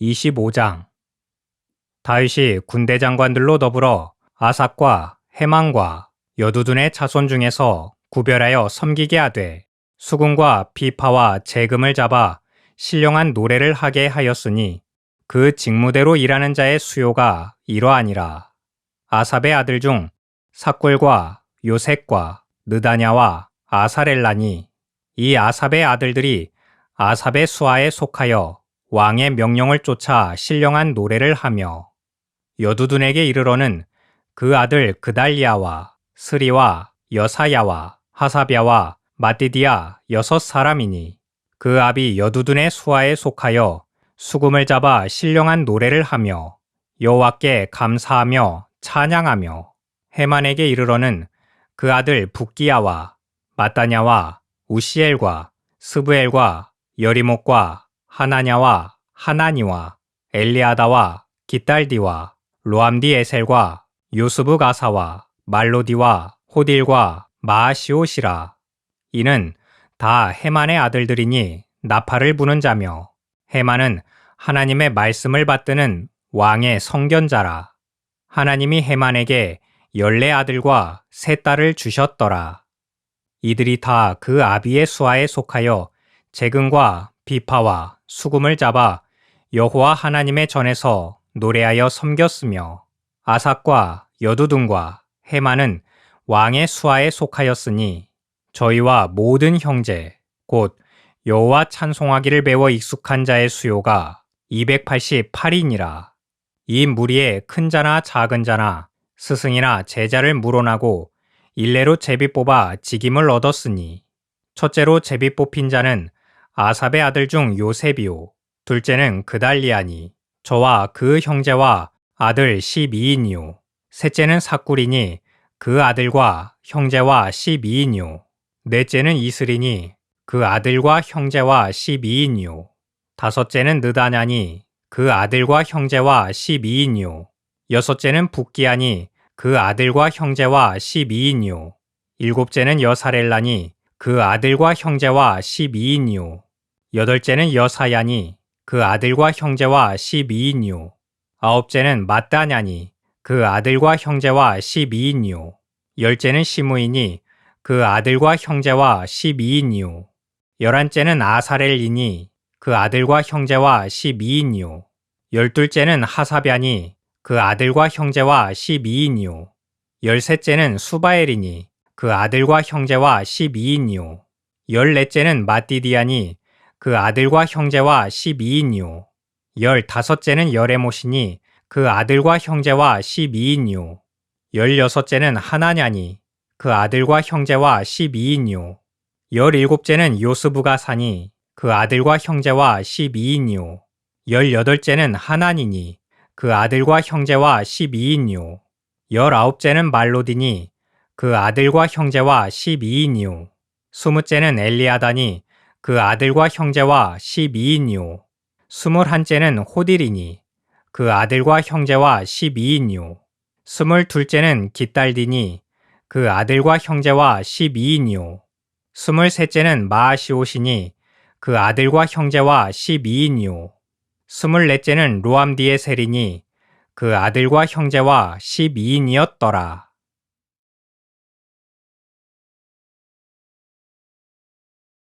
25장 다윗이 군대 장관들로 더불어 아삭과 해망과 여두둔의 자손 중에서 구별하여 섬기게 하되 수군과 비파와 재금을 잡아 신령한 노래를 하게 하였으니 그 직무대로 일하는 자의 수요가 이러하니라. 아삽의 아들 중 사꿀과 요색과 느다냐와 아사렐라니 이 아삽의 아들들이 아삽의 수하에 속하여 왕의 명령을 쫓아 신령한 노래를 하며 여두둔에게 이르러는 그 아들 그달리아와 스리와 여사야와 하사비아와 마띠디아 여섯 사람이니 그 아비 여두둔의 수하에 속하여 수금을 잡아 신령한 노래를 하며 여호와께 감사하며 찬양하며 해만에게 이르러는 그 아들 북기야와 마따냐와 우시엘과 스브엘과 여리목과 하나냐와 하나니와 엘리아다와 기딸디와 로암디 에셀과 요스브 가사와 말로디와 호딜과 마아시오시라. 이는 다 해만의 아들들이니 나팔을 부는 자며 해만은 하나님의 말씀을 받드는 왕의 성견자라. 하나님이 해만에게 열네 아들과 세 딸을 주셨더라. 이들이 다 그 아비의 수하에 속하여 재근과 비파와 수금을 잡아 여호와 하나님의 전에서 노래하여 섬겼으며 아삭과 여두둔과 해만은 왕의 수하에 속하였으니 저희와 모든 형제 곧 여호와 찬송하기를 배워 익숙한 자의 수요가 288이니라. 이 무리에 큰 자나 작은 자나 스승이나 제자를 물어나고 일례로 제비 뽑아 직임을 얻었으니 첫째로 제비 뽑힌 자는 아삽의 아들 중 요셉이요 둘째는 그달리아니. 저와 그 형제와 아들 12인이요 셋째는 사꾸리니 그 아들과 형제와 12인이요 넷째는 이슬이니 그 아들과 형제와 12인이요 다섯째는 느다냐니 그 아들과 형제와 12인이요 여섯째는 북기아니 그 아들과 형제와 12인이요 일곱째는 여사렐라니 그 아들과 형제와 12인이요. 여덟째는 여사야니 그 아들과 형제와 12인이요. 아홉째는 마따냐니 그 아들과 형제와 12인이요. 열째는 시무이니 그 아들과 형제와 12인이요. 열한째는 아사렐이니 그 아들과 형제와 12인이요. 열둘째는 하사변이 그 아들과 형제와 12인이요. 열셋째는 수바엘이니 그 아들과 형제와 12인이요. 열넷째는 마띠디아니 그 아들과 형제와 12인이요. 열다섯째는 여레모시니 그 아들과 형제와 12인이요. 열여섯째는 하나냐니 그 아들과 형제와 12인이요. 열일곱째는 요스부가 사니 그 아들과 형제와 12인이요. 열여덟째는 하나니니 그 아들과 형제와 12인이요. 열아홉째는 말로디니 그 아들과 형제와 12인이요. 스무째는 엘리아다니 그 아들과 형제와 12인이요. 스물한째는 호딜이니 그 아들과 형제와 12인이요. 스물둘째는 기딸디니 그 아들과 형제와 12인이요. 스물셋째는 마아시오시니 그 아들과 형제와 12인이요. 스물넷째는 로암디에셀이니 그 아들과 형제와 12인이었더라.